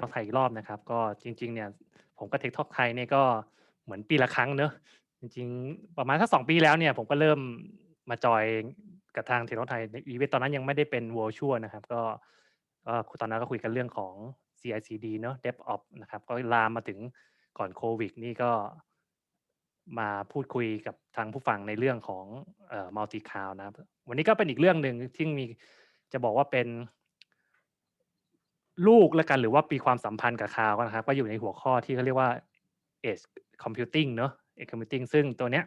ทอกไทยอีกรอบนะครับ ก็จริง ๆ เนี่ยผมกับ Tech Talk ไทยเนี่ยก็เหมือนปีละครั้งเนาะจริง ๆ ประมาณสัก2ปีแล้วเนี่ยผมก็เริ่มมาจอยกับทาง Tech Talk ไทยในอีเวนต์ตอนนั้นยังไม่ได้เป็น Virtual นะครับ ก็ก็ตอนนั้นก็คุยกันเรื่องของ CI/CD เนาะ DevOps นะครับ ก็ลามมาถึงก่อนโควิดนี่ก็มาพูดคุยกับทางผู้ฟังในเรื่องของเอ่อ Multi Cloud นะครับ วันนี้ก็เป็นอีกเรื่องหนึ่งที่มีจะบอกว่าเป็น ลูกแล้วกันหรือว่ามีความสัมพันธ์กับคาวนะครับก็อยู่ในหัวข้อที่เขาเรียกว่า Edge Computing เนาะ Edge Computing ซึ่งตัวเนี้ย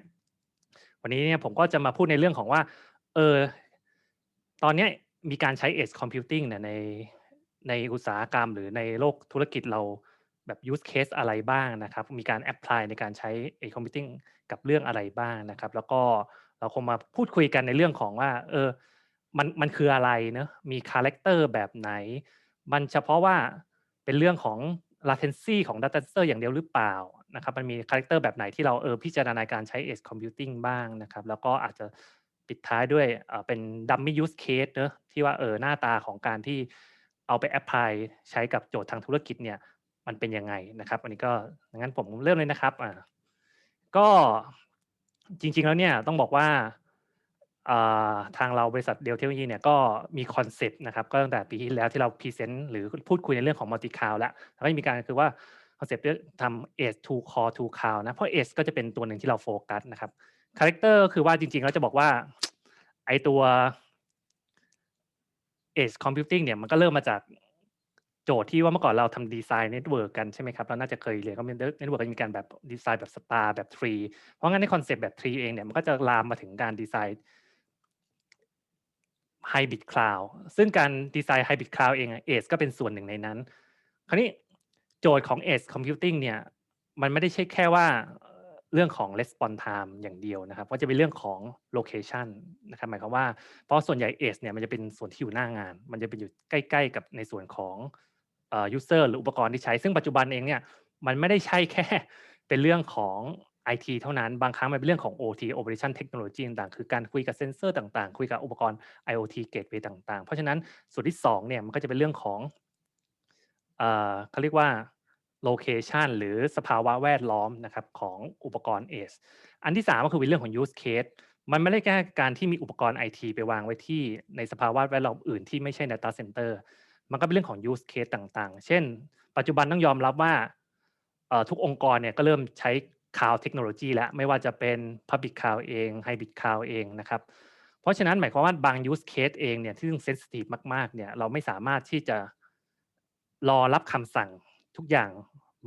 วันนี้เนี่ยผมก็จะมาพูดในเรื่องของว่าเออตอนเนี้ยมีการใช้ Edge Computing เนี่ยในในอุตสาหกรรมหรือในโลกธุรกิจเราแบบ use case อะไรบ้างนะครับ มีการแอปพลายในการใช้ Edge Computing กับเรื่องอะไรบ้างนะครับ แล้วก็เราคงมาพูดคุยกันในเรื่องของว่า เออมันมันคืออะไรเนาะมีคาแรกเตอร์แบบไหน มันเฉพาะว่าเป็นเรื่องของ latency ของ data center อย่างเดียวหรือเปล่านะครับมันมีคาแรกเตอร์แบบไหนที่เราเออพิจารณาการใช้ Edge Computing บ้างนะครับ แล้วก็อาจจะปิดท้ายด้วยเออเป็น dummy use case เนาะที่ว่าเออหน้าตาของการที่เอาไปแอปพลายใช้กับโจทย์ทางธุรกิจเนี่ย มันเป็นยังไงนะครับ อันนี้ก็งั้นผมเริ่มเลยนะครับอ่าก็จริงๆแล้วเนี่ยต้องบอกว่า ทางเราบริษัท Dell Technologies เนี่ยก็มีคอนเซปต์นะครับก็ตั้งแต่ปีที่แล้วที่เราพรีเซนต์หรือพูดคุยในเรื่องของ Multi Cloud แล้วแล้วก็มีการคือว่าคอนเซปต์เรื่องทำ Edge to Core to Cloud นะเพราะ Edge ก็จะเป็นตัวหนึ่งที่เราโฟกัสนะครับคาแรกเตอร์ก็คือว่าจริงๆแล้วจะบอกว่าไอตัว Edge Computing เนี่ยมันก็เริ่มมาจากโจทย์ที่ว่าเมื่อก่อนเราทำดีไซน์เน็ตเวิร์กกันใช่ไหมครับเราน่าจะเคยเรียนก็มีเน็ตเวิร์กมีการแบบดีไซน์แบบ Star แบบ Tree เพราะงั้นในคอนเซปต์แบบ Tree เองเนี่ยมันก็จะลามมาถึงการดีไซน์ Hybrid Cloud ซึ่งการดีไซน์ Hybrid Cloud เองเอะ Edge ก็เป็นส่วนหนึ่งในนั้น คราวนี้โจทย์ของ Edge Computing เนี่ยมันไม่ได้ใช่แค่ว่าเรื่องของ Response Time อย่างเดียวนะครับก็จะเป็นเรื่องของ Location นะครับหมายความว่าเพราะส่วนใหญ่ Edge เนี่ยมันจะเป็นส่วนที่อยู่หน้างาน มันจะเป็นอยู่ใกล้ๆ กับในส่วนของเอ่อยูเซอร์หรืออุปกรณ์ที่ใช้ ซึ่งปัจจุบันเองเนี่ยมันไม่ได้ใช่แค่เป็นเรื่องของ ไอทีเท่านั้นบางครั้งมันเป็นเรื่องของ OT Operation Technology ต่างๆ คือการคุยกับเซนเซอร์ต่างๆ คุยกับอุปกรณ์ IoT Gateway ต่างๆ เพราะฉะนั้นส่วนที่2เนี่ยมันก็จะเป็นเรื่องของเอ่อเขาเรียกว่า Location หรือสภาวะแวดล้อมนะครับของอุปกรณ์ Edge อันที่ 3 ก็คือเป็นเรื่องของ Use Case มันไม่ได้แค่การที่มีอุปกรณ์ไอทีไปวางไว้ที่ในสภาวะแวดล้อมอื่นที่ไม่ใช่ Data Center มันก็เป็นเรื่องของ Use Case ต่างๆ เช่น ปัจจุบันต้องยอมรับว่าทุกองค์กรเนี่ยก็เริ่มใช้ Cloud Technology แล้วไม่ว่าจะเป็น Public Cloud เอง Hybrid Cloud เองนะครับ เพราะฉะนั้นหมายความว่าบาง Use Case เองเนี่ยที่ซึ่ง Sensitive มากๆเนี่ยเราไม่สามารถที่จะรอรับคำสั่งทุกอย่าง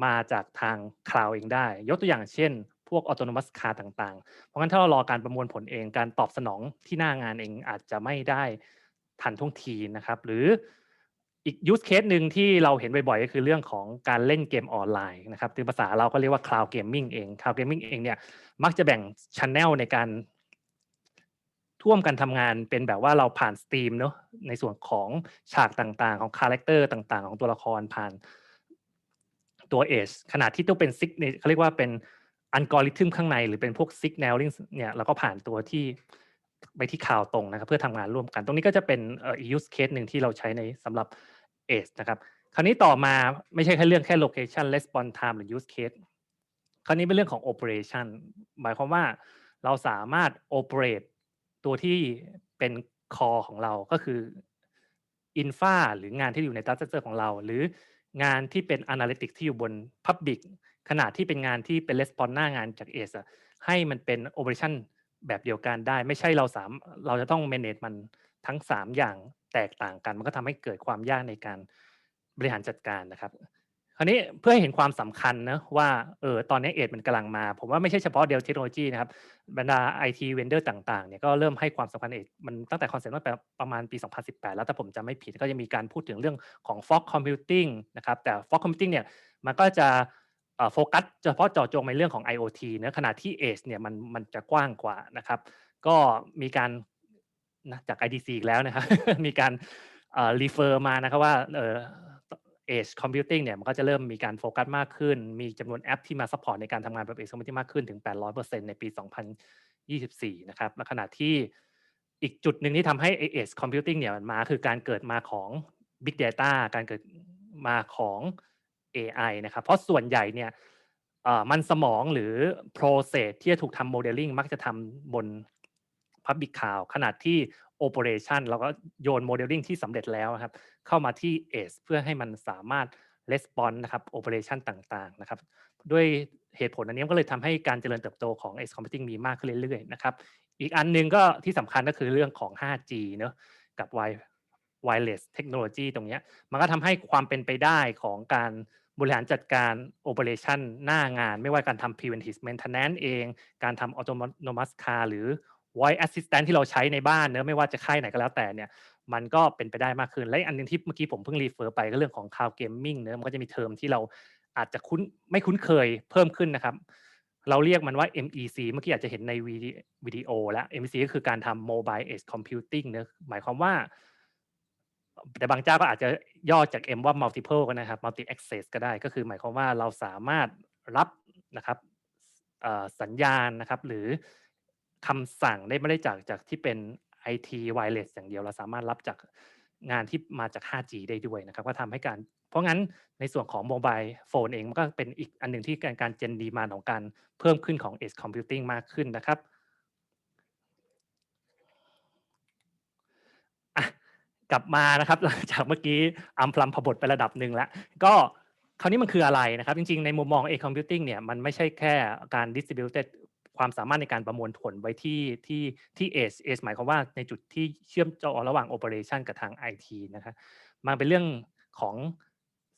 มาจากทาง Cloud เองได้ ยกตัวอย่างเช่น พวก Autonomous Car ต่างๆ เพราะงั้นถ้าเรารอการประมวลผลเองการตอบสนองที่หน้างานเองอาจจะไม่ได้ทันท่วงทีนะครับ หรือ อีก Use Case หนึ่งที่เราเห็นบ่อยๆ ก็คือเรื่องของการเล่นเกมออนไลน์นะครับคือภาษาเราก็เรียกว่า Cloud Gaming เอง Cloud Gaming เองเนี่ยมักจะแบ่ง Channel ในการร่วมกันทำงานเป็นแบบว่าเราผ่านสตรีมเนาะในส่วนของฉากต่างๆ ของคาแรกเตอร์ต่างๆ ของตัวละครผ่านตัว Edge ขณะที่ต้องเป็นซิกเขาเรียกว่าเป็น Algorithm ข้างในหรือเป็นพวก Signaling เนี่ยเราก็ผ่านตัวที่ไปที่ Cloud ตรงนะครับเพื่อทำงานร่วมกัน ตรงนี้ก็จะเป็นอีก Use Case หนึ่งที่เราใช้ในสำหรับ Edge นะครับ คราวนี้ต่อมาไม่ใช่แค่เรื่องแค่ Location Response Time หรือ Use Case คราวนี้เป็นเรื่องของ Operation หมายความว่าเราสามารถ Operate ตัวที่เป็น Core ของเราก็คือ Infra หรืองานที่อยู่ใน Data Center ของเรา หรืองานที่เป็น Analytics ที่อยู่บน Public ขณะที่เป็นงานที่เป็น Response หน้างานจาก Edge อะให้มันเป็น Operation แบบเดียวกันได้ ไม่ใช่เราสามเราจะต้อง manage มันทั้ง 3 อย่าง แตกต่างกัน มันก็ทำให้เกิดความยากในการบริหารจัดการนะครับคราวนี้เพื่อให้เห็นความสำคัญนะว่าเออตอนนี้ Edge มันกำลังมา ผมว่าไม่ใช่เฉพาะ Dell Technologies นะครับบรรดา IT Vendor ต่างๆเนี่ยก็เริ่มให้ความสำคัญ Edge มันตั้งแต่คอนเซ็ปต์ตั้งแต่ประมาณปี 2018 แล้วถ้าผมจำไม่ผิดก็จะมีการพูดถึงเรื่องของ Fog Computing นะครับแต่ Fog Computing เนี่ยมันก็จะโฟกัสเฉพาะเจาะจงในเรื่องของ IoT เนะขณะที่ Edge เนี่ยมันมันจะกว้างกว่านะครับก็มีการ นะจาก IDC อีกแล้วนะครับ มีการเอ่อ refer มานะครับว่าเอ่อ Edge Computing เนี่ยมันก็จะเริ่มมีการโฟกัสมากขึ้น มีจำนวนแอปที่มาซัปพอร์ตในการทำงานแบบ Edge Computing มากขึ้นถึง 800%ในปี 2024 นะครับและขณะที่อีกจุดหนึ่งที่ทำให้ไอ้ Edge Computing เนี่ยมันมาคือการเกิดมาของ Big Data การเกิดมาของ AI นะครับ เพราะส่วนใหญ่เนี่ยมันสมองหรือ process ที่จะถูกทำ modeling มักจะทำบน Public Cloud ขนาดที่ Operation เราก็โยน modeling ที่สำเร็จแล้วครับ เข้ามาที่ Edge เพื่อให้มันสามารถ response นะครับ operation ต่างๆนะครับ ด้วยเหตุผลอันนี้ก็เลยทำให้การเจริญเติบโตของ Edge Computing มีมากขึ้นเรื่อยๆนะครับอีกอันหนึงก็ที่สำคัญก็คือเรื่องของ 5G เนอะกับ Wireless technology ตรงนี้มันก็ทำให้ความเป็นไปได้ของการบริหารจัดการ operation หน้างาน ไม่ว่าการทำ preventive maintenance เอง การทำ autonomous car หรือ voice assistant ที่เราใช้ในบ้านเนอะไม่ว่าจะค่ายไหนก็แล้วแต่เนี่ยมันก็เป็นไปได้มากขึ้น และอันหนึงที่เมื่อกี้ผมเพิ่งรีเฟอร์ไปก็เรื่องของ cloud gaming เนอะมันก็จะมีเทอมที่เราอาจจะคุ้นไม่คุ้นเคยเพิ่มขึ้นนะครับ เราเรียกมันว่า MEC เมื่อกี้อาจจะเห็นในวิดีวิดีโอแล้ว MEC ก็คือการทำ mobile edge computing เนอะหมายความว่าแต่บางเจ้าก็อาจจะย่อจาก M ว่า multiple ก็นะครับ multi access ก็ได้ก็คือหมายความว่าเราสามารถรับนะครับสัญญาณนะครับ หรือ คำสั่งได้ไม่ได้จากจากที่เป็น IT wireless อย่างเดียวเราสามารถรับจากงานที่มาจาก 5G ได้ด้วยนะครับก็ทำให้การ เพราะงั้นในส่วนของ mobile phone เองมันก็เป็นอีกอันหนึ่งที่การการ gen demand ของการเพิ่มขึ้นของ edge computing มากขึ้นนะครับกลับมานะครับหลังจากเมื่อกี้อัมพลัมพบทไประดับหนึ่งแล้วก็คราวนี้มันคืออะไรนะครับ จริงๆ ในมุมมอง A computing เนี่ยมันไม่ใช่แค่การ distributed ความสามารถในการประมวลผลไว้ที่ที่ที่ edge edge หมายความว่าในจุดที่เชื่อมต่อระหว่าง operation กับทาง IT นะครับมันเป็นเรื่องของ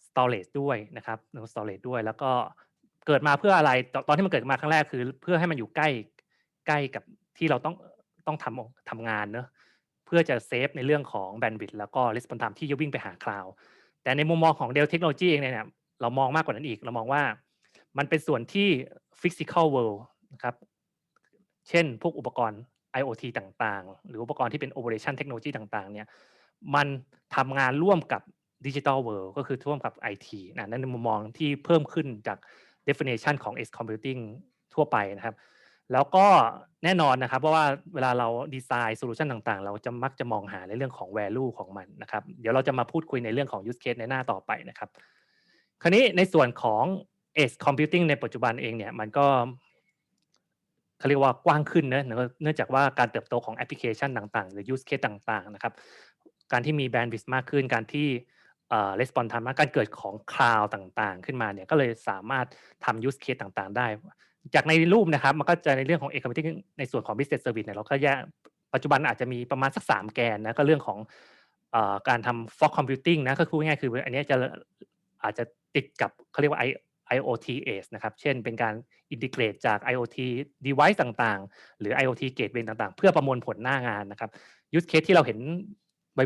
storage ด้วยนะครับเรื่อง storage ด้วย แล้วก็เกิดมาเพื่ออะไรตอนที่มันเกิดมาครั้งแรกคือ เพื่อให้มันอยู่ใกล้ใกล้กับที่เราต้องต้องทำทำงานเนอะเพื่อจะเซฟในเรื่องของแบนด์วิดต์แล้วก็ response time ที่จะวิ่งไปหาคลาวด์แต่ในมุมมองของ Dell Technology เองเนี่ยเรามองมากกว่านั้นอีก เรามองว่ามันเป็นส่วนที่ physical world นะครับ เช่นพวกอุปกรณ์ IoT ต่างๆ หรืออุปกรณ์ที่เป็น operation technology ต่างๆ เนี่ยมันทำงานร่วมกับ digital world ก็คือร่วมกับ IT นะนั่นในมุมมองที่เพิ่มขึ้นจาก definition ของ edge computing ทั่วไปนะครับ แล้วก็แน่นอนนะครับเพราะว่าเวลาเราดีไซน์โซลูชันต่างๆ เราจะมักจะมองหาในเรื่องของ value ของมันนะครับ เดี๋ยวเราจะมาพูดคุยในเรื่องของ use case ในหน้าต่อไปนะครับ คราวนี้ในส่วนของ edge computing ในปัจจุบันเองเนี่ยมันก็ เขาเรียกว่ากว้างขึ้นเนะเนื่องจากว่าการเติบโตของแอปพลิเคชันต่างๆ หรือ use case ต่างๆนะครับการที่มี bandwidth มากขึ้นการที่เอ่อ response time มากการเกิดของ cloud ต่างๆ ขึ้นมาเนี่ยก็เลยสามารถทำ use case ต่างๆ ได้ จากในรูปนะครับมันก็จะในเรื่องของ edge computing ในส่วนของ business service เนี่ยเราก็แยกปัจจุบันอาจจะมีประมาณสัก 3 แกนนะก็เรื่องของเอ่อการทำ fog computing นะก็คือง่ายๆคืออันนี้จะอาจจะติดกับเขาเรียกว่า IoT Edge นะครับ เช่นเป็นการอินทิเกรตจาก IoT device ต่างๆ หรือ IoT gateway ต่างๆ เพื่อประมวลผลหน้างานนะครับ use case ที่เราเห็น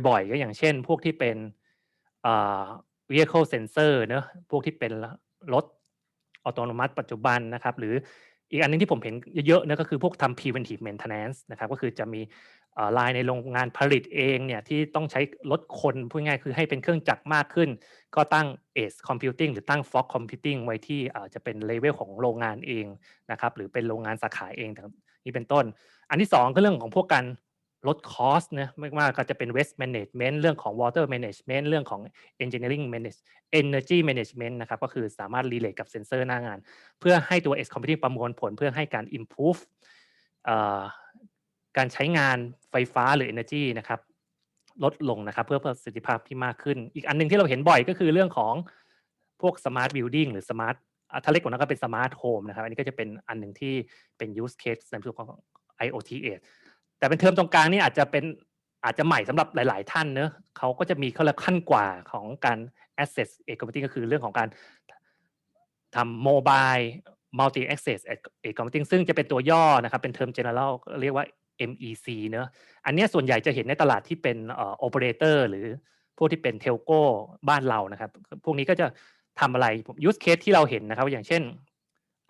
บ่อยๆ ก็อย่างเช่น พวกที่เป็น vehicle sensor เนอะพวกที่เป็นรถอัตโนมัติปัจจุบันนะครับ หรืออีกอันนึงที่ผมเห็นเยอะๆนะก็คือพวกทำ preventive maintenance นะครับ ก็คือจะมี ลายในโรงงานผลิตเองเนี่ยที่ต้องใช้ลดคนพูดง่ายคือให้เป็นเครื่องจักรมากขึ้น ก็ตั้ง edge computing หรือตั้ง fog computing ไว้ที่จะเป็นเลเวลของโรงงานเองนะครับหรือเป็นโรงงานสาขาเองนี่เป็นต้น อันที่2ก็เรื่องของพวกการลดคอสนะไม่ว่าก็จะเป็น waste management เรื่องของ water management เรื่องของ engineering manage energy management นะครับก็คือสามารถ relate กับเซนเซอร์หน้างาน เพื่อให้ตัว edge computing ประมวลผลเพื่อให้การ improve การใช้งานไฟฟ้าหรือ energy นะครับลดลงนะครับ เพื่อประสิทธิภาพที่มากขึ้น อีกอันนึงที่เราเห็นบ่อยก็คือเรื่องของพวก smart building หรือ smart ถ้าเล็กกว่านั้นก็เป็น smart home นะครับ อันนี้ก็จะเป็นอันหนึ่งที่เป็น use case ในส่วนของ IoT Edge แต่เป็นเทอมตรงกลางนี่อาจจะเป็นอาจจะใหม่สำหรับหลาย ๆ ท่านเนอะเขาก็จะมีเขาเรียกขั้นกว่าของการ access edge computing ก็คือเรื่องของการทำ mobile multi access edge computing ซึ่งจะเป็นตัวย่อนะครับ เป็นเทอม general เรียกว่า MEC เนอะอันนี้ส่วนใหญ่จะเห็นในตลาดที่เป็นเอ่อ operator หรือพวกที่เป็น telco บ้านเรานะครับ พวกนี้ก็จะทำอะไร use case ที่เราเห็นนะครับ อย่างเช่น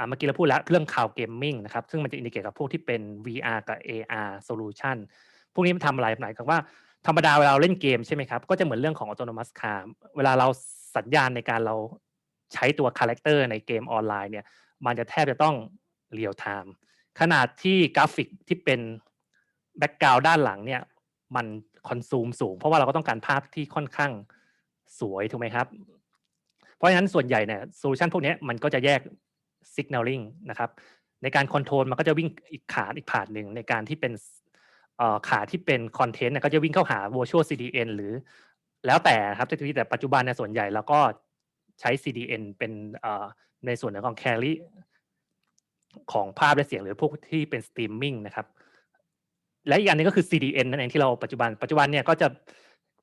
เมื่อกี้เราพูดแล้วเรื่อง cloud gaming นะครับ ซึ่งมันจะอินดิเกตกับพวกที่เป็น VR กับ AR solution พวกนี้มันทำอะไรหมายความว่าธรรมดาเวลาเราเล่นเกมใช่ไหมครับ ก็จะเหมือนเรื่องของ autonomous car เวลาเราสัญญาณในการเราใช้ตัวคาแรคเตอร์ในเกมออนไลน์เนี่ย มันจะแทบจะต้องเรียลไทม์ขนาดที่กราฟิกที่เป็น แบ็กกราวด์ด้านหลังเนี่ยมันคอนซูมสูง เพราะว่าเราก็ต้องการภาพที่ค่อนข้างสวยถูกไหมครับ เพราะฉะนั้นส่วนใหญ่เนี่ยโซลูชันพวกนี้มันก็จะแยก signaling นะครับ ในการคอนโทรลมันก็จะวิ่งอีกขาอีกผ่านหนึ่งในการที่เป็นอ่อขาที่เป็นคอนเทนต์เนี่ยก็จะวิ่งเข้าหา virtual CDN หรือแล้วแต่ครับแต่แต่ปัจจุบันในส่วนใหญ่เราก็ใช้ CDN เป็นเอ่อในส่วนของ carry ของภาพและเสียงหรือพวกที่เป็น streaming นะครับ และอีกอันนึงก็คือ CDN นั่นเองที่เราปัจจุบันปัจจุบันเนี่ยก็จะ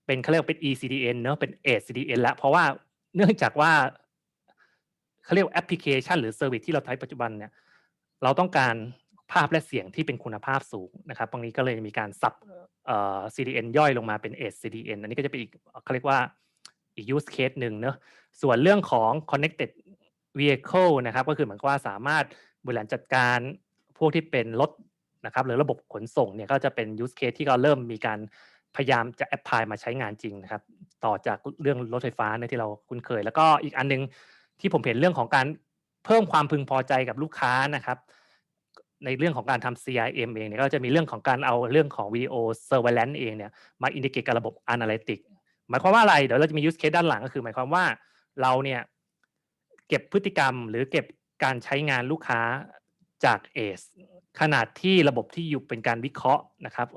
เป็นเขาเรียกว่าเป็น eCDN เนอะเป็น Edge CDN ล้วเพราะว่าเนื่องจากว่าเขาเรียกว่าแอปพลิเคชัน หรือเซอร์วิสที่เราใช้ปัจจุบันเนี่ยเราต้องการภาพและเสียงที่เป็นคุณภาพสูงนะครับตรงนี้ก็เลยมีการสับเอ่อ CDN ย่อยลงมาเป็น Edge CDN อันนี้ก็จะเป็นอีกเขาเรียกว่าอีก use case หนึ่งเนอะส่วนเรื่องของ connected vehicle นะครับก็คือเหมือนกับว่าสามารถบริหารจัดการพวกที่เป็นรถ นะครับหรือระบบขนส่งเนี่ยก็จะเป็น use case ที่ก็เริ่มมีการพยายามจะ apply มาใช้งานจริงนะครับ ต่อจากเรื่องรถไฟฟ้าเนี่ยที่เราคุ้นเคย แล้วก็อีกอันหนึงที่ผมเห็นเรื่องของการเพิ่มความพึงพอใจกับลูกค้านะครับ ในเรื่องของการทำ CRM เองเนี่ยก็จะมีเรื่องของการเอาเรื่องของ video surveillance เองเนี่ยมาอินดิเกตกับระบบ Analytics หมายความว่าอะไรเดี๋ยวเราจะมี use case ด้านหลังก็คือ หมายความว่าเราเนี่ยเก็บพฤติกรรมหรือเก็บการใช้งานลูกค้าจาก ACE ขนาดที่ระบบที่อยู่เป็นการวิเคราะห์นะครับ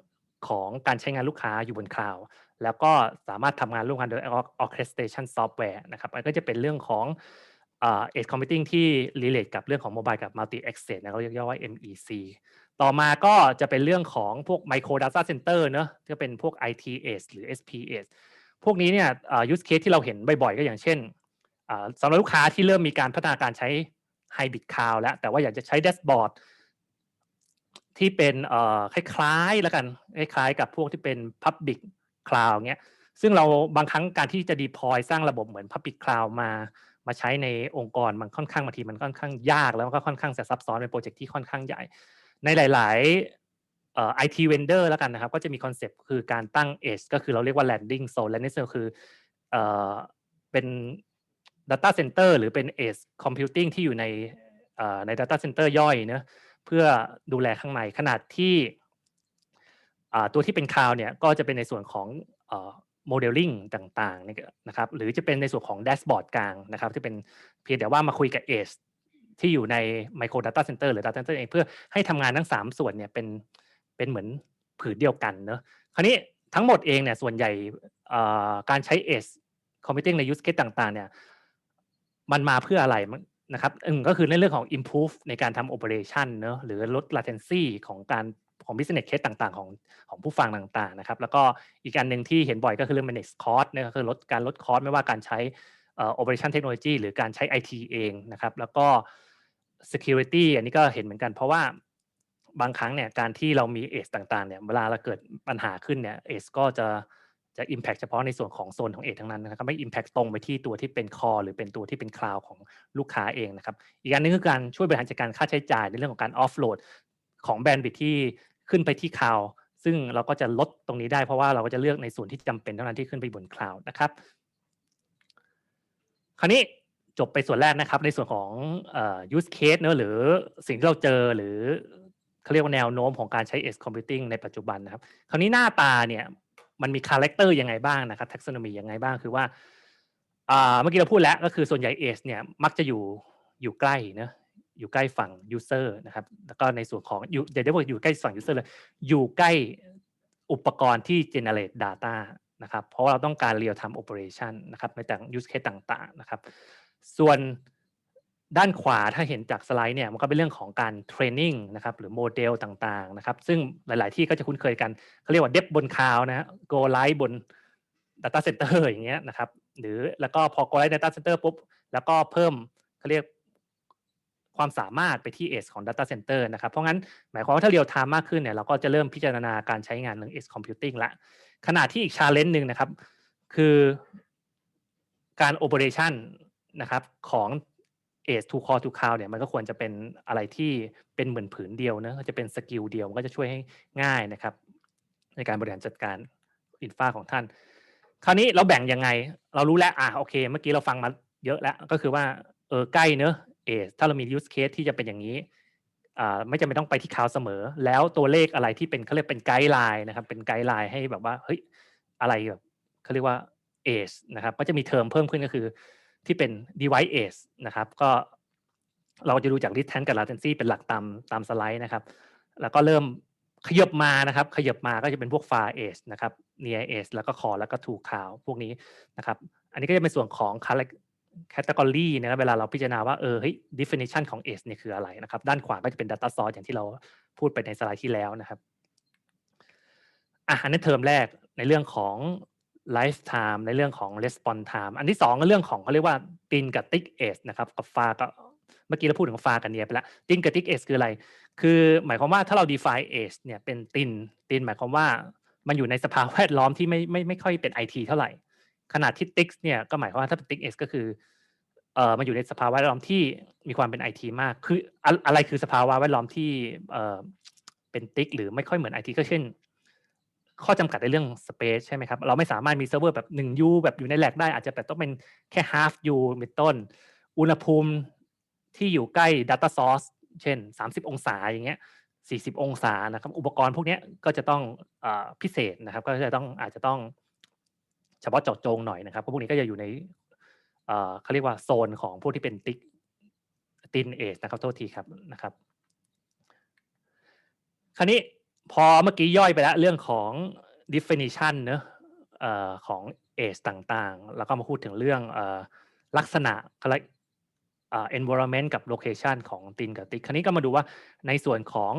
ของการใช้งานลูกค้าอยู่บนคลาวด์แล้วก็สามารถทำงานร่วมกันโดย orchestration software นะครับมันก็จะเป็นเรื่องของเอ่อ edge computing ที่ relate กับเรื่องของ mobile กับ multi access นะเขาเรียกย่อว่า MEC ต่อมาก็จะเป็นเรื่องของพวก micro data center เนอะที่เป็นพวก ITS หรือ SPS พวกนี้เนี่ยอ่อ use case ที่เราเห็นบ่อยๆ ก็อย่างเช่นสำหรับลูกค้าที่เริ่มมีการพัฒนาการใช้ hybrid cloud แล้ว แต่ว่าอยากจะใช้ dashboard ที่เป็นเอ่อคล้ายๆแล้วกันคล้ายๆกับพวกที่เป็น Public Cloud เงี้ยซึ่งเราบางครั้งการที่จะ deploy สร้างระบบเหมือน Public Cloud มามาใช้ในองค์กรมันค่อนข้างบางทีมันค่อนข้างยากแล้วก็ค่อนข้างจะซับซ้อนเป็นโปรเจกต์ที่ค่อนข้างใหญ่ ในหลาย ๆเอ่อ IT vendor แล้วกันนะครับก็จะมีคอนเซปต์คือการตั้ง edge ก็คือเราเรียกว่า landing zone landing zone คือเอ่อเป็น data center หรือเป็น edge computing ที่อยู่ในใน data center ย่อยเนะ พื่อดูแลข้างในขนาดที่ตัวที่เป็นคลาวเนี่ยก็จะเป็นในส่วนของโมเดลลิ่งต่างๆนะครับหรือจะเป็นในส่วนของแดชบอร์ดกลางนะครับที่เป็นเพียงแต่ว่ามาคุยกับ Edge ที่อยู่ใน Micro Data Center หรือ Data Center เองเพื่อให้ทำงานทั้ง 3 ส่วนเนี่ยเป็นเป็นเหมือนผืนเดียวกันเนอะคราวนี้ทั้งหมดเองเนี่ยส่วนใหญ่การใช้ Edge Computing ใน use case ต่างๆเนี่ยมันมาเพื่ออะไร นะครับอืมก็คือในเรื่องของ improve ในการทำ operation เนอะหรือลด latency ของการของ business case ต่างๆ ของของผู้ฟังต่างๆนะครับ แล้วก็อีกอันหนึ่งที่เห็นบ่อยก็คือเรื่อง manage cost เนี่ยก็คือลดการลดคอสไม่ว่าการใช้ operation technology หรือการใช้ IT เองนะครับ แล้วก็ security อันนี้ก็เห็นเหมือนกันเพราะว่าบางครั้งเนี่ยการที่เรามี edge ต่างๆเนี่ยเวลาเราเกิดปัญหาขึ้นเนี่ย edge ก็จะ จะ impact เฉพาะในส่วนของโซนของ edge ทั้งนั้นนะครับไม่ impact ตรงไปที่ตัวที่เป็น core หรือเป็นตัวที่เป็น cloud ของลูกค้าเองนะครับ อีกอันหนึงคือการช่วยบริหารจัดการค่าใช้จ่ายในเรื่องของการ offload ของแบนด์วิดที่ขึ้นไปที่ cloud ซึ่งเราก็จะลดตรงนี้ได้เพราะว่าเราก็จะเลือกในส่วนที่จำเป็นเท่านั้นที่ขึ้นไปบน cloud นะครับ คราวนี้จบไปส่วนแรกนะครับ ในส่วนของ use case เนอะหรือสิ่งที่เราเจอหรือเขาเรียกว่าแนวโน้มของการใช้ edge computing ในปัจจุบันนะครับ คราวนี้หน้าตาเนี่ย มันมีคาแรคเตอร์ยังไงบ้างนะครับ taxonomy ยังไงบ้างคือว่าอ่าเมื่อกี้เราพูดแล้วก็คือส่วนใหญ่ edge เนี่ยมักจะอยู่อยู่ใกล้เนอะอยู่ใกล้ฝั่ง user นะครับ แล้วก็ในส่วนของอยู่เดี๋ยวเดี๋ยวบอกอยู่ใกล้ฝั่ง user เลย อยู่ใกล้อุปกรณ์ที่ generate data นะครับ เพราะเราต้องการ real time operation นะครับในแต่าง use case ต่างๆนะครับ ส่วน ด้านขวาถ้าเห็นจากสไลด์เนี่ยมันก็เป็นเรื่องของการเทรนนิ่งนะครับหรือโมเดลต่างๆนะครับซึ่งหลาย ๆ ที่ก็จะคุ้นเคยกันเขาเรียกว่าเด็บบนคาวนะฮะ go live บน Data Center อย่างเงี้ยนะครับหรือแล้วก็พอ go live Data Center ปุ๊บ แล้วก็เพิ่มเขาเรียกความสามารถไปที่ Edge ของ Data Center นะครับเพราะงั้นหมายความว่าถ้าเรียลไทม์มากขึ้นเนี่ยเราก็จะเริ่มพิจารณาการใช้งานเรื่อง Edge Computing ละขณะที่อีกชาเลนจ์หนึ่งนะครับ คือการ operation นะครับของ Edge to Core to Cloud เนี่ยมันก็ควรจะเป็นอะไรที่เป็นเหมือนผืนเดียวนะจะเป็นสกิลเดียวมันก็จะช่วยให้ง่ายนะครับ ในการบริหารจัดการอินฟาของท่าน คราวนี้เราแบ่งยังไง เรารู้แล้วอะโอเค เมื่อกี้เราฟังมาเยอะแล้วก็คือว่าเออใกล้เนอะเอถ้าเรามี use case ที่จะเป็นอย่างนี้อ่าไม่จำเป็นต้องไปที่คาวเสมอ แล้วตัวเลขอะไรที่เป็นเขาเรียกเป็นไกด์ไลน์นะครับ เป็นไกด์ไลน์ให้แบบว่าเฮ้ยอะไรแบบเขาเรียกว่า age นะครับก็จะมีเทอมเพิ่มขึ้นก็คือ ที่เป็น device edge นะครับ ก็เราจะดูจาก distance กับ latency เป็นหลักตามตามสไลด์นะครับ แล้วก็เริ่มขยบมานะครับ ขยบมาก็จะเป็นพวก far edge นะครับ near edge แล้วก็ core แล้วก็ to cloud พวกนี้นะครับ อันนี้ก็จะเป็นส่วนของ category นะครับเวลาเราพิจารณาว่าเออเฮ้ย definition ของ edge เนี่ยคืออะไรนะครับ ด้านขวาก็จะเป็น data source อย่างที่เราพูดไปในสไลด์ที่แล้วนะครับอะอันนั้เทอมแรกในเรื่องของ lifetime ในเรื่องของ response time อันที่สองก็เรื่องของเขาเรียกว่า tin กับ tick edge นะครับกับ far ก็เมื่อกี้เราพูดถึง far กับ near ไปแล้ว tin กับ tick edge คืออะไร คือหมายความว่าถ้าเรา define edge เนี่ยเป็น tin tin หมายความว่ามันอยู่ในสภาพแวดล้อมที่ไม่ไม่ไม่ค่อยเป็น IT เท่าไหร่ ขนาดที่ tick เนี่ยก็หมายความว่าถ้าเป็น tick edge ก็คือเอ่อมันอยู่ในสภาวะแวดล้อมที่มีความเป็น IT มาก คืออะไรคือสภาวะแวดล้อมที่เอ่อเป็นติ๊กหรือไม่ค่อยเหมือน IT ก็เช่น ข้อจำกัดในเรื่อง space ใช่ไหมครับ เราไม่สามารถมีเซิร์ฟเวอร์แบบ1 U แบบอยู่ในแลกได้อาจจะแบบต้องเป็นแค่ half U เป็นต้น อุณหภูมิที่อยู่ใกล้ data source เช่น 30 องศาอย่างเงี้ย 40 องศานะครับ อุปกรณ์พวกนี้ก็จะต้องอพิเศษนะครับ ก็จะต้องอาจจะต้องเฉพาะเจาะจงหน่อยนะครับเพราะพวกนี้ก็จะอยู่ในเขาเรียกว่าโซนของพวกที่เป็นติ๊กตินเอจนะครับโทษทีครับนะครับ คราวนี้ พอเมื่อกี้ย่อยไปแล้วเรื่องของ definition เนอะออของ age ต่างๆ แล้วก็มาพูดถึงเรื่องอลักษณะอะไรเอ่อ environment กับ location ของตินกับติ๊กคราวนี้ก็มาดูว่าในส่วนของ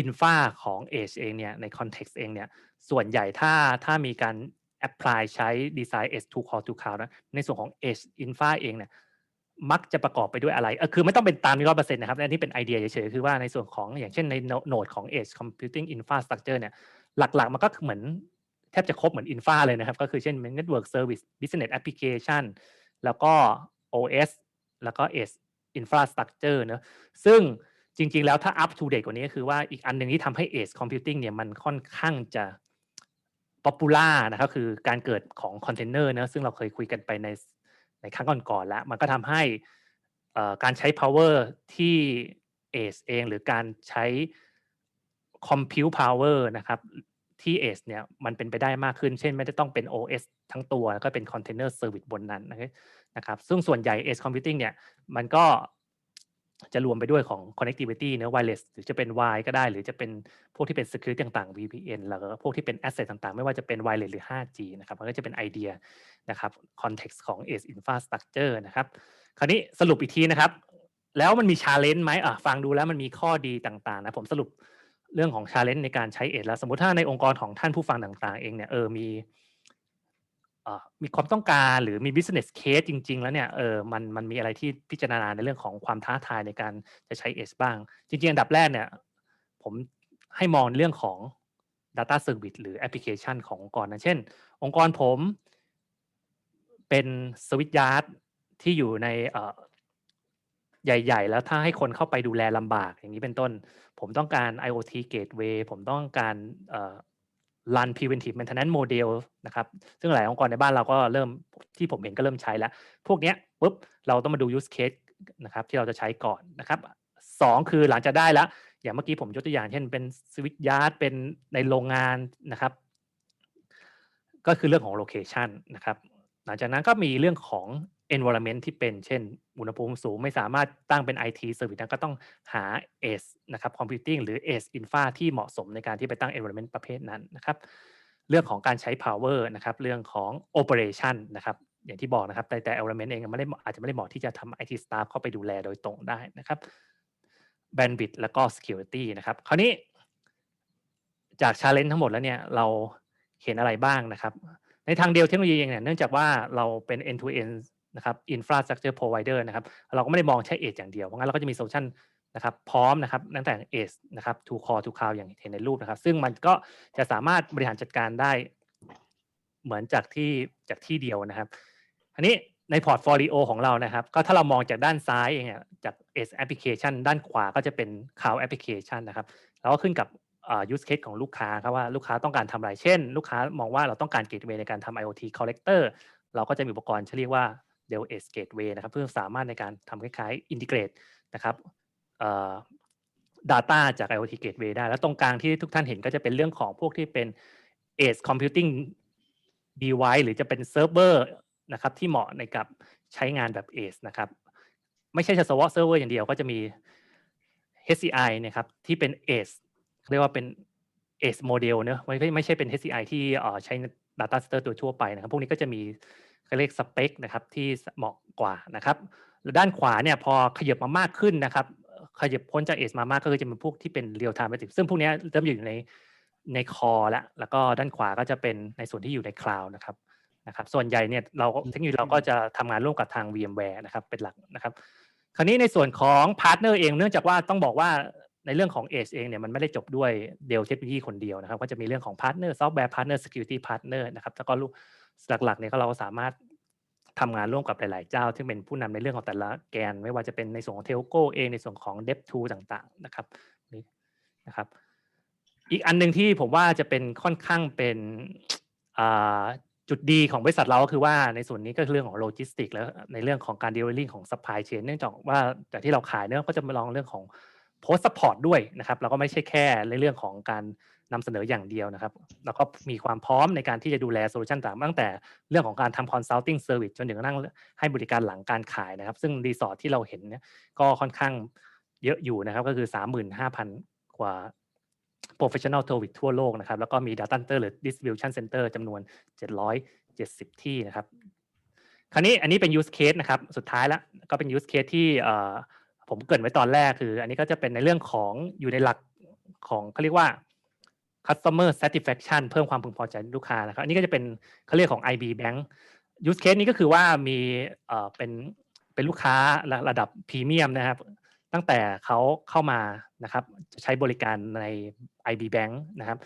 infra ของ age เองเนี่ยใน context เองเนี่ยส่วนใหญ่ถ้าถ้ามีการ apply ใช้ design edge to core to cloud นะในส่วนของ edge infra เองเนี่ย มักจะประกอบไปด้วยอะไรเออคือไม่ต้องเป็นตามนี้ร้อยเปอร์เซ็นต์นะครับอันนี้เป็นไอเดียเฉยๆคือว่าในส่วนของอย่างเช่นในโนดของ edge computing infrastructure เนี่ยหลักๆ มันก็เหมือนแทบจะครบเหมือน infra เลยนะครับ ก็คือเช่น network service business application แล้วก็ OS แล้วก็ edge infrastructure เนอะซึ่งจริงๆ แล้วถ้า up to date กว่านี้ก็คือว่าอีกอันหนึ่งที่ทำให้ edge computing เนี่ยมันค่อนข้างจะ popular นะครับคือการเกิดของคอนเทนเนอร์นะซึ่งเราเคยคุยกันไปใน ในครั้งก่อนๆแล้วมันก็ทำให้การใช้ power ที่เอสเองหรือการใช้ compute power นะครับที่เอสเนี่ยมันเป็นไปได้มากขึ้น เช่นไม่ได้ต้องเป็น OS ทั้งตัว แล้วก็เป็น container service บนนั้นนะครับ ซึ่งส่วนใหญ่ Edge computing เนี่ยมันก็ จะรวมไปด้วยของ connectivity เนื้อ wireless หรือจะเป็น Wi ก็ได้ หรือจะเป็นพวกที่เป็น security ต่างๆ VPN แล้วก็พวกที่เป็น asset ต่างๆ ไม่ว่าจะเป็น wireless หรือ 5G นะครับมันก็จะเป็นไอเดียนะครับ context ของ edge infrastructure นะครับ คราวนี้สรุปอีกทีนะครับ แล้วมันมี challenge ไหมอะฟังดูแล้วมันมีข้อดีต่างๆ นะผมสรุปเรื่องของ challenge ในการใช้ edge แล้วสมมติถ้าในองค์กรของท่านผู้ฟังต่างๆ เองเนี่ยเออมี มีความต้องการหรือมี business case จริง ๆ แล้วเนี่ยเออมันมันมีอะไรที่พิจารณาในเรื่องของความท้าทายในการจะใช้ Edge บ้าง จริง ๆ อันดับแรกเนี่ย ผมให้มองเรื่องของ data service หรือแอปพลิเคชันขององค์กรนะเช่น องค์กรผมเป็นสวิตยาร์ดที่อยู่ในเใหญ่ ๆ แล้วถ้าให้คนเข้าไปดูแลลำบากอย่างนี้เป็นต้น ผมต้องการ IoT gateway ผมต้องการ run preventive maintenance model นะครับซึ่งหลายองค์กรในบ้านเราก็เริ่มที่ผมเองก็เริ่มใช้แล้ว พวกเนี้ยปุ๊บเราต้องมาดู use case นะครับที่เราจะใช้ก่อนนะครับสองคือหลังจากได้แล้ว อย่างเมื่อกี้ผมยกตัวอย่างเช่นเป็นสวิตยาร์ดเป็นในโรงงานนะครับก็คือเรื่องของ location นะครับหลังจากนั้นก็มีเรื่องของ environment ที่เป็นเช่น อุณหภูมิสูงไม่สามารถตั้งเป็น IT service นั้นก็ต้องหา edge นะครับ computing หรือ edge infra ที่เหมาะสมในการที่ไปตั้ง environment ประเภทนั้นนะครับ เรื่องของการใช้ power นะครับ เรื่องของ operation นะครับ อย่างที่บอกนะครับ แต่แต่ element เองไม่ได้อาจจะไม่ได้เหมาะที่จะทำ IT staff เข้าไปดูแลโดยตรงได้นะครับ bandwidth แล้วก็ security นะครับ คราวนี้ จาก challenge ทั้งหมดแล้วเนี่ยเราเห็นอะไรบ้างนะครับในทางเดียวเทคโนโลยีเองเนี่ยเนื่องจากว่าเราเป็น end to end นะครับ infrastructure provider นะครับ เราก็ไม่ได้มองใช้ edge อย่างเดียว เพราะงั้นเราก็จะมีโซลูชันนะครับพร้อมนะครับตั้งแต่ edge นะครับ to core to cloud อย่างเห็นในรูปนะครับ ซึ่งมันก็จะสามารถบริหารจัดการได้เหมือนจากที่จากที่เดียวนะครับ อันนี้ในพอร์ตโฟลิโอของเรานะครับ ก็ถ้าเรามองจากด้านซ้ายเองจาก edge application ด้านขวาก็จะเป็น cloud application นะครับ แล้วก็ขึ้นกับ use case ของลูกค้าครับว่าลูกค้าต้องการทำอะไร เช่น ลูกค้ามองว่าเราต้องการ gateway ในการทำ IoT collector เราก็จะมีอุปกรณ์ที่เรียกว่า Dell Edge Gateway นะครับเพื่อสามารถในการทำคล้ายๆ integrate นะครับ data จาก IoT Gateway ได้ แล้วตรงกลางที่ทุกท่านเห็นก็จะเป็นเรื่องของพวกที่เป็น Edge Computing Device หรือจะเป็นเซิร์ฟเวอร์นะครับที่เหมาะในกับใช้งานแบบ ACE นะครับ ไม่ใช่เฉพาะเซิร์ฟเวอร์อย่างเดียวก็จะมี HCI นะครับที่เป็น ACE เรียกว่าเป็น ACE โมเดลเนอะไม่ไม่ไม่ใช่เป็น HCI ที่เอ่ใช้ Data Center ตัวทั่วไปนะครับ พวกนี้ก็จะมี เขาเรียกสเปคนะครับที่เหมาะกว่านะครับแล้วด้านขวาเนี่ยพอขยับมามากขึ้นนะครับขยับพ้นจาก ACE มามากก็คือจะเป็นพวกที่เป็น Real Time Analytics ซึ่งพวกนี้เริ่มอยู่ในในคอแล้วแล้วก็ด้านขวาก็จะเป็นในส่วนที่อยู่ในคลาวด์นะครับนะครับ ส่วนใหญ่เนี่ยเราเทคโนโลยีเราก็จะทำงานร่วมกับทาง VMware นะครับเป็นหลักนะครับ คราวนี้ในส่วนของพาร์ทเนอร์เองเนื่องจากว่าต้องบอกว่าในเรื่องของ Edge เองเนี่ยมันไม่ได้จบด้วยเดลเทคโนโลยีคนเดียวนะครับ ก็จะมีเรื่องของพาร์ทเนอร์ซอฟต์แวร์พาร์ทเนอร์ security partner นะครับแล้วก็ หลักๆเนี่ยเราสามารถทำงานร่วมกับหลาย ๆ เจ้า ที่เป็นผู้นำในเรื่องของแต่ละแกน ไม่ว่าจะเป็นในส่วนของเทลโกเองในส่วนของ d e v t o o ต่าง ๆ นะครับนี่นะครับ อีกอันหนึ่งที่ผมว่าจะเป็นค่อนข้างเป็นจุดดีของบริษัทเราก็คือว่าในส่วนนี้ก็คือเรื่องของโลจิสติกแล้วในเรื่องของการ delivering ของ supply chain เนื่องจากว่าแต่ที่เราขายเนี่ยก็จะมาลองเรื่องของ post support ด้วยนะครับเราก็ไม่ใช่แค่ในเรื่องของการ นำเสนออย่างเดียวนะครับ แล้วก็มีความพร้อมในการที่จะดูแลโซลูชันต่างตั้งแต่เรื่องของการทำ consulting service จนถึงกระทั่งให้บริการหลังการขายนะครับ ซึ่งรีสอร์ทที่เราเห็นเนี่ยก็ค่อนข้างเยอะอยู่นะครับ ก็คือ 35,000 กว่า professional service ทั่วโลกนะครับ แล้วก็มี data center หรือ distribution center จำนวน 770 ที่นะครับ คราวนี้อันนี้เป็น use case นะครับ สุดท้ายแล้วก็เป็น use case ที่ผมเกรินไว้ตอนแรกคือ อันนี้ก็จะเป็นในเรื่องของอยู่ในหลักของเขาเรียกว่า customer satisfaction เพิ่มความพึงพอใจลูกค้านะครับอันนี้ก็จะเป็นเขาเรียกของ IB Bank use case นี้ก็คือว่ามีเอ่อเป็นเป็นลูกค้าระระดับพรีเมียมนะครับ ตั้งแต่เขาเข้ามานะครับจะใช้บริการใน IB Bank นะครับ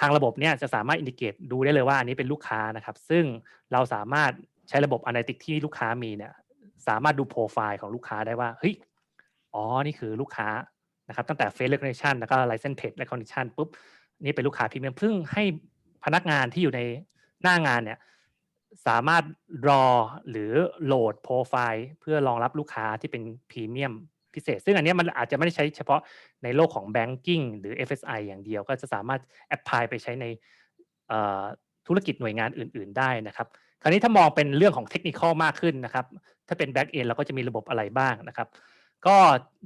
ทางระบบเนี่ยจะสามารถอินดิเกตดูได้เลยว่าอันนี้เป็นลูกค้านะครับ ซึ่งเราสามารถใช้ระบบ Analytics ที่ลูกค้ามีเนี่ยสามารถดูโปรไฟล์ของลูกค้าได้ว่าเฮ้ยอ๋อนี่คือลูกค้านะครับตั้งแต่ Face Recognition แล้วก็ License Plate Recognition ปุ๊บ นี่เป็นลูกค้าพรีเมียมเพิ่งให้พนักงานที่อยู่ในหน้างานเนี่ยสามารถรอหรือโหลดโปรไฟล์เพื่อรองรับลูกค้าที่เป็นพรีเมียมพิเศษ ซึ่งอันนี้มันอาจจะไม่ได้ใช้เฉพาะในโลกของ banking หรือ FSI อย่างเดียว ก็จะสามารถแอพพลายไปใช้ในธุรกิจหน่วยงานอื่น ๆ ได้นะครับ คราวนี้ถ้ามองเป็นเรื่องของเทคนิคมากขึ้นนะครับ ถ้าเป็น back end เราก็จะมีระบบอะไรบ้างนะครับ ก็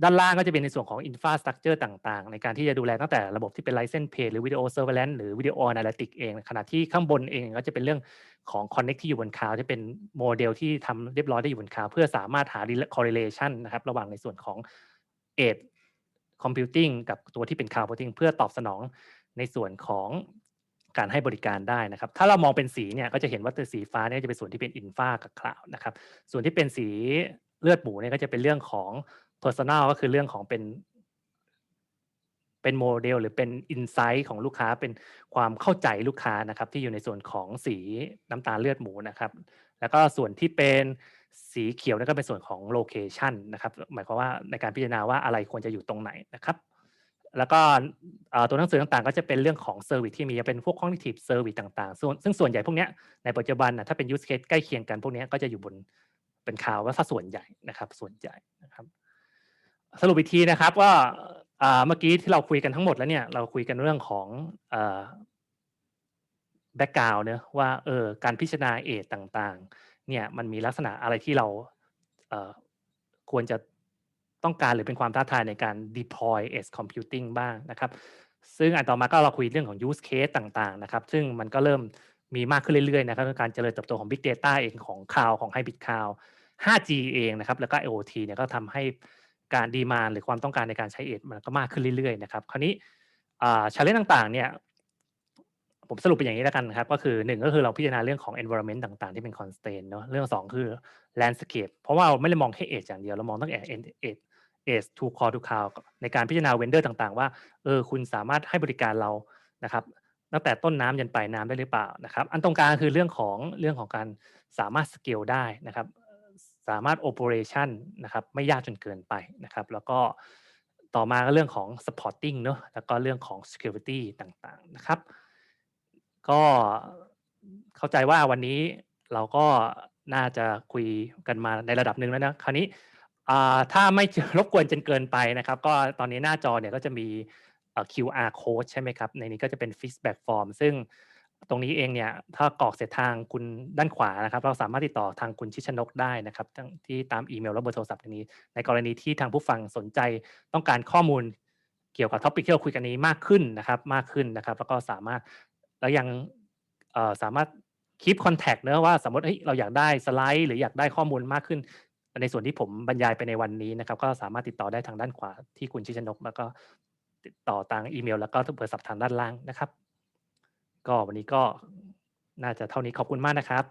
ด้านล่างก็จะเป็นในส่วนของ infrastructure ต่างๆ ในการที่จะดูแลตั้งแต่ระบบที่เป็น license p a หรือ video surveillance หรือ video analytics เอง ขณะที่ข้างบนเองก็จะเป็นเรื่องของ connect ที่อยู่บนคลาวที่เป็นโมเดลที่ทำเรียบร้อยได้อยู่บนคลาวเพื่อสามารถหา correlation นะครับระหว่างในส่วนของ edge computing กับตัวที่เป็น cloud computing เพื่อตอบสนองในส่วนของการให้บริการได้นะครับ ถ้าเรามองเป็นสีเนี่ยก็จะเห็นว่าตัวสีฟ้าเนี่ยจะเป็นส่วนที่เป็น infra กับ cloud นะครับ ส่วนที่เป็นสี เลือดหมูเนี่ยก็จะเป็นเรื่องของ personal ก็คือเรื่องของเป็น เป็นโมเดลหรือเป็นอินไซต์ของลูกค้าเป็นความเข้าใจลูกค้านะครับ ที่อยู่ในส่วนของสีน้ำตาลเลือดหมูนะครับ แล้วก็ส่วนที่เป็นสีเขียวนั่นก็เป็นส่วนของโลเคชันนะครับหมายความว่าในการพิจารณาว่าอะไรควรจะอยู่ตรงไหนนะครับ แล้วก็ตัวหนังสือต่างๆ ก็จะเป็นเรื่องของเซอร์วิสที่มีจะเป็นพวก cognitive service ต่างๆ ซึ่งส่วนใหญ่พวกนี้ในปัจจุบันนะถ้าเป็น use case ใกล้เคียงกันพวกนี้ก็จะอยู่บน เป็นข่าวว่าส่วนใหญ่นะครับ ส่วนใหญ่นะครับ สรุปอีกทีนะครับว่าเมื่อกี้ที่เราคุยกันทั้งหมดแล้วเนี่ยเราคุยกันเรื่องของแบ็กกราวน์เนะว่าเออการพิจารณาเอทต่างๆ เนี่ยมันมีลักษณะอะไรที่เราเควรจะต้องการหรือเป็นความท้าทายในการ deploy edge computing บ้างนะครับ ซึ่งอันต่อมาก็เราคุยเรื่องของ use case ต่างๆนะครับ ซึ่งมันก็เริ่ม มีมากขึ้นเรื่อยๆนะครับการเจริญเติบโตของ Big Data เองของ Cloud ของ Hybrid Cloud 5G เองนะครับแล้วก็ IoT เนี่ยก็ทำให้การดีมาหรือความต้องการในการใช้เอทมันก็มากขึ้นเรื่อยๆนะครับคราวนี้ชาเลนจ์ต่างๆเนี่ยผมสรุปเป็นอย่างนี้แล้วกันนะครับก็คือหนึ่งก็คือเราพิจารณาเรื่องของ environment ต่างๆ ที่เป็น constraint เนาะเรื่องสองคือ landscape เพราะว่าเราไม่ได้มองแค่เอทอย่างเดียวเรามองตั้งแต่เอทเอทท to core to cloud ในการพิจารณา vendor ต่างๆ ว่าเออคุณสามารถให้บริการเรานะครับ ตั้งแต่ต้นน้ำยันปลายน้ำได้หรือเปล่านะครับ อันตรงกลางคือเรื่องของเรื่องของการสามารถสเกลได้นะครับ สามารถโอเปอเรชันนะครับไม่ยากจนเกินไปนะครับ แล้วก็ต่อมาก็เรื่องของ supporting เนอะแล้วก็เรื่องของ security ต่างๆนะครับ ก็เข้าใจว่าวันนี้เราก็น่าจะคุยกันมาในระดับหนึ่งแล้วนะ คราวนี้ถ้าไม่รบกวนจนเกินไปนะครับ ก็ตอนนี้หน้าจอเนี่ยก็จะมี QR code ใช่ไหมครับ ในนี้ก็จะเป็น feedback form ซึ่งตรงนี้เองเนี่ยถ้ากรอกเสร็จทางคุณด้านขวานะครับ เราสามารถติดต่อทางคุณชิชนกได้นะครับที่ตามอีเมลและเบอร์โทรศัพท์ตรงนี้ ในกรณีที่ทางผู้ฟังสนใจต้องการข้อมูลเกี่ยวกับท็อปิกที่เราคุยกันนี้มากขึ้นนะครับมากขึ้นนะครับ แล้วก็สามารถแล้วยังสามารถคีปคอนแทคเนอะว่าสมมติเฮ้ยเราอยากได้สไลด์ หรืออยากได้ข้อมูลมากขึ้น ในส่วนที่ผมบรรยายไปในวันนี้นะครับ ก็สามารถติดต่อได้ทางด้านขวาที่คุณชิชนก แล้วก็ ติดต่อทางอีเมล แล้วก็เบอร์ศัพท์ทางด้านล่างนะครับ ก็วันนี้ก็น่าจะเท่านี้ขอบคุณมากนะครับ